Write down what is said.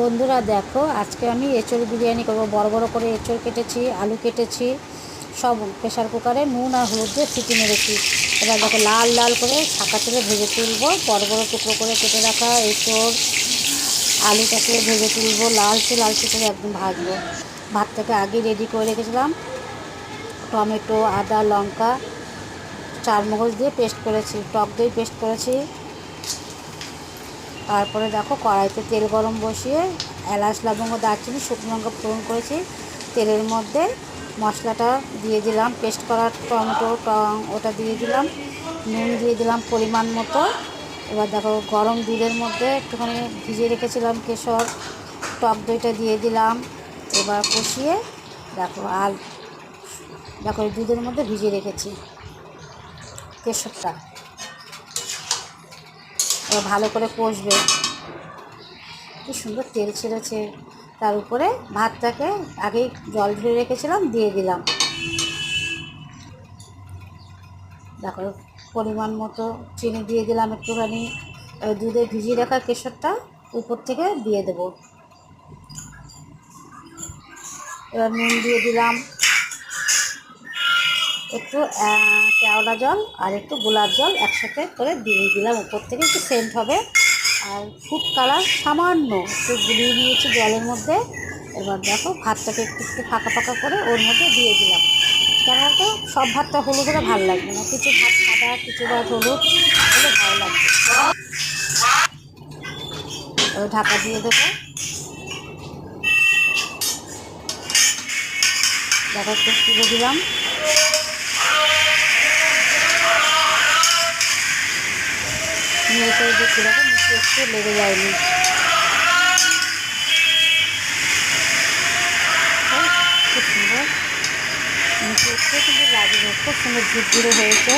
বন্ধুরা দেখো, আজকে আমি এঁচড় বিরিয়ানি করব। বড় বড় করে এঁচড় কেটেছি, আলু কেটেছি, সব প্রেশার কুকারে নুন আর হলুদ দিয়ে সিটি মেরেছি। এবার দেখো লাল লাল করে ছাকা তেলে ভেজে তুলবো। বড় বড় টুকরো করে কেটে রাখা এঁচড় আলুটাকে ভেজে তুলবো, লালচে লালচে করে একদম ভাজবো। ভাতটাকে আগে রেডি করে রেখেছিলাম। টমেটো, আদা, লঙ্কা, চারমগজ দিয়ে পেস্ট করেছি। টক দই পেস্ট করেছি। তারপরে দেখো কড়াইতে তেল গরম বসিয়ে, এলাচ, লবঙ্গ, দারচিনি, শুকনো লঙ্কা ফোড়ন করেছি। তেলের মধ্যে মশলাটা দিয়ে দিলাম, পেস্ট করা টমেটো, টং, ওটা দিয়ে দিলাম, নুন দিয়ে দিলাম পরিমাণ মতো। এবার দেখো গরম দুধের মধ্যে একটুখানি ভিজিয়ে রেখেছিলাম কেশর, টক দইটা দিয়ে দিলাম। এবার কষিয়ে দেখো আর দেখো দুধের মধ্যে ভিজিয়ে রেখেছি কেশরটা। ভালো করে কষবে। কি সুন্দর তেল ছেড়েছে। তার উপরে ভাতটাকে আগেই জল ধরে রেখেছিলাম, দিয়ে দিলাম। দেখো, পরিমাণ মতো চিনি দিয়ে দিলাম একটুখানি। দুধে ভিজিয়ে রাখা কেশরটা উপর থেকে দিয়ে দেব। এবার নুন দিয়ে দিলাম। একটু কেওড়া জল আর একটু গোলাপ জল একসাথে করে দিয়ে দিলাম। উপর থেকে একটু সেন্ট হবে। আর ফুড কালার সামান্য একটু গুলিয়ে নিয়েছি জলের মধ্যে। এবার দেখো, ভাতটাকে একটু একটু ফাঁকা ফাঁকা করে ওর মধ্যে দিয়ে দিলাম। কেন তো সব ভাতটা হলুদ হলে ভালো লাগবে না। কিছু ভাত সাদা, কিছু ভাত হলুদ হলে ভালো লাগবে। ঢাকা দিয়ে দেবো। দেখো, একটু দিলাম। নেড়ে করে দেখতে দেখো নিচে একটু লেগে যায়নি। খুব সুন্দর। নিচে একটু কিন্তু লাগবে খুব সুন্দর ঝুরঝুরে হয়েছে।